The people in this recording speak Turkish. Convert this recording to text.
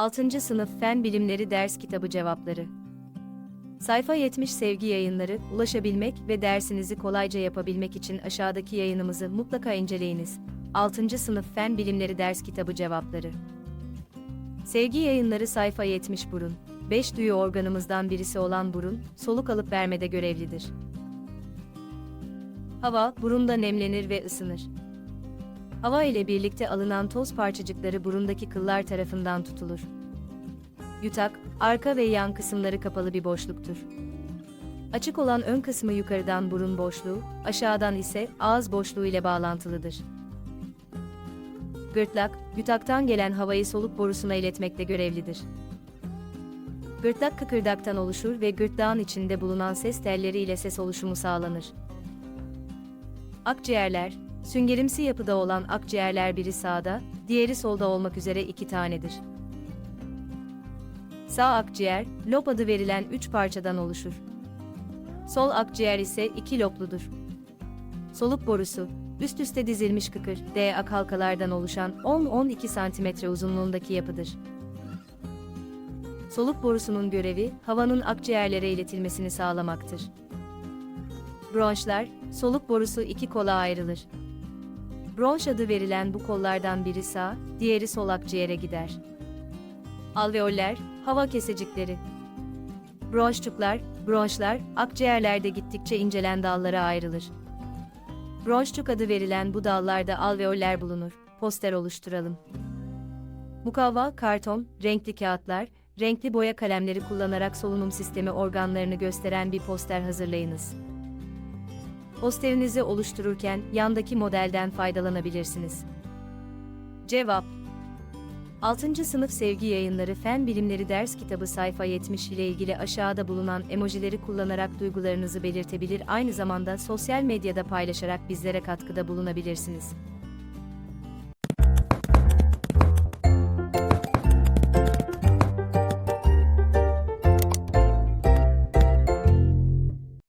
6. Sınıf Fen Bilimleri Ders Kitabı Cevapları Sayfa 70 Sevgi Yayınları, ulaşabilmek ve dersinizi kolayca yapabilmek için aşağıdaki yayınımızı mutlaka inceleyiniz. 6. Sınıf Fen Bilimleri Ders Kitabı Cevapları Sevgi Yayınları sayfa 70 burun. 5 duyu organımızdan birisi olan burun, soluk alıp vermede görevlidir. Hava, burunda nemlenir ve ısınır. Hava ile birlikte alınan toz parçacıkları burundaki kıllar tarafından tutulur. Yutak, arka ve yan kısımları kapalı bir boşluktur. Açık olan ön kısmı yukarıdan burun boşluğu, aşağıdan ise ağız boşluğu ile bağlantılıdır. Gırtlak, yutaktan gelen havayı soluk borusuna iletmekte görevlidir. Gırtlak kıkırdaktan oluşur ve gırtlağın içinde bulunan ses telleri ile ses oluşumu sağlanır. Akciğerler, süngerimsi yapıda olan akciğerler biri sağda, diğeri solda olmak üzere iki tanedir. Sağ akciğer, lob adı verilen üç parçadan oluşur. Sol akciğer ise iki lobludur. Soluk borusu, üst üste dizilmiş kıkır, D ak halkalardan oluşan 10-12 cm uzunluğundaki yapıdır. Soluk borusunun görevi, havanın akciğerlere iletilmesini sağlamaktır. Bronşlar, soluk borusu iki kola ayrılır. Bronş adı verilen bu kollardan biri sağ, diğeri sol akciğere gider. Alveoller, hava kesecikleri. Bronşçuklar, bronşlar, akciğerlerde gittikçe incelen dallara ayrılır. Bronşçuk adı verilen bu dallarda alveoller bulunur. Poster oluşturalım. Mukavva, karton, renkli kağıtlar, renkli boya kalemleri kullanarak solunum sistemi organlarını gösteren bir poster hazırlayınız. Posterinizi oluştururken yandaki modelden faydalanabilirsiniz. Cevap 6. Sınıf Sevgi Yayınları Fen Bilimleri Ders Kitabı sayfa 70 ile ilgili aşağıda bulunan emojileri kullanarak duygularınızı belirtebilir aynı zamanda sosyal medyada paylaşarak bizlere katkıda bulunabilirsiniz.